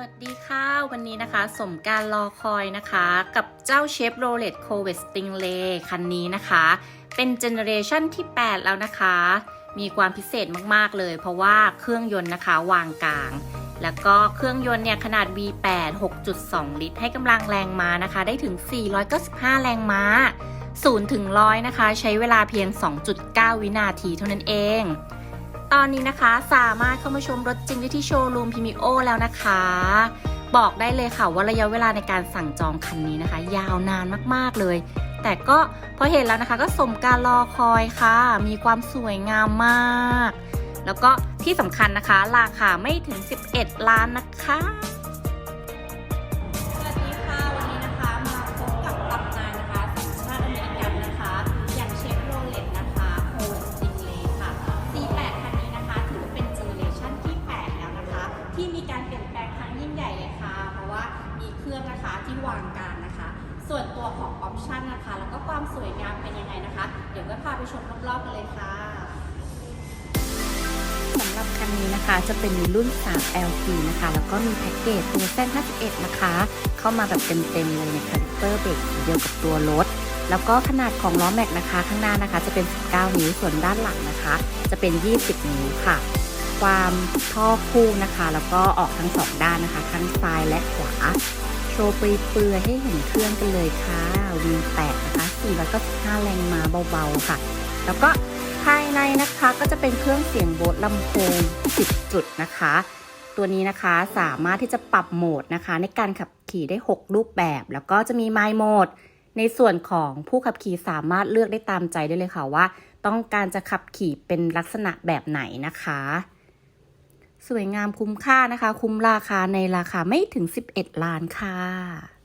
วัสดีค่ะ วันนี้นะคะ สมการรอคอยนะคะ กับเจ้าเชฟโรเลตโคเวสติงเลคันนี้นะคะ เป็นเจเนอเรชันที่ 8 แล้วนะคะ มีความพิเศษมากๆเลย เพราะว่าเครื่องยนต์นะคะวางกลาง แล้วก็เครื่องยนต์เนี่ยขนาด V8 6.2 ลิตร ให้กำลังแรงม้านะคะ ได้ถึง 495 แรงม้า 0 ถึง 100 นะคะ ใช้เวลาเพียง 2.9 วินาทีเท่านั้นเอง ตอนนี้นะคะสามารถเข้ามาชมรถจริงได้ที่โชว์รูมพิมิโอแล้วนะคะ บอกได้เลยค่ะว่าระยะเวลาในการสั่งจองคันนี้นะคะ ยาวนานมากๆเลย แต่ก็พอเห็นแล้วนะคะ ก็สมการรอคอยค่ะ มีความสวยงามมาก แล้วก็ที่สำคัญนะคะ ราคาไม่ถึง 11 ล้านนะคะื่องนะคะที่วางกลางนะคะ ส่วนตัวของออปชันนะคะ แล้วก็ความสวยงามเป็นยังไงนะคะ เดี๋ยวก็พาไปชมรอบๆกันเลยค่ะสำหรับคันนี้นะคะจะเป็นรุ่น 3 LT นะคะ แล้วก็มีแพ็กเกจตัวเส้น51 นะคะ เข้ามาแบบเต็มๆเลยในคาลิเปอร์เบรกเดียวกับตัวรถ แล้วก็ขนาดของล้อแม็กนะคะ ข้างหน้านะคะจะเป็น 19 นิ้ว ส่วนด้านหลังนะคะ จะเป็น 20 นิ้วค่ะ ความท่อคู่นะคะ แล้วก็ออกทั้งสองด้านนะคะทั้งซ้ายและขวา ชว์เปลือยๆให้เห็นเครื่องกันเลยค่ะวีแตกนะคะ495แรงม้าเบาๆค่ะ แล้วก็ภายในนะคะก็จะเป็นเครื่องเสียงโบสลำโพง 10 จุดนะคะ ตัวนี้นะคะสามารถที่จะปรับโหมดนะคะ ในการขับขี่ได้ 6 รูปแบบ แล้วก็จะมีไมล์โหมด ในส่วนของผู้ขับขี่สามารถเลือกได้ตามใจได้เลยค่ะว่า ต้องการจะขับขี่เป็นลักษณะแบบไหนนะคะ สวยงามคุ้มค่านะคะ คุ้มราคาในราคาไม่ถึง 11 ล้านค่ะ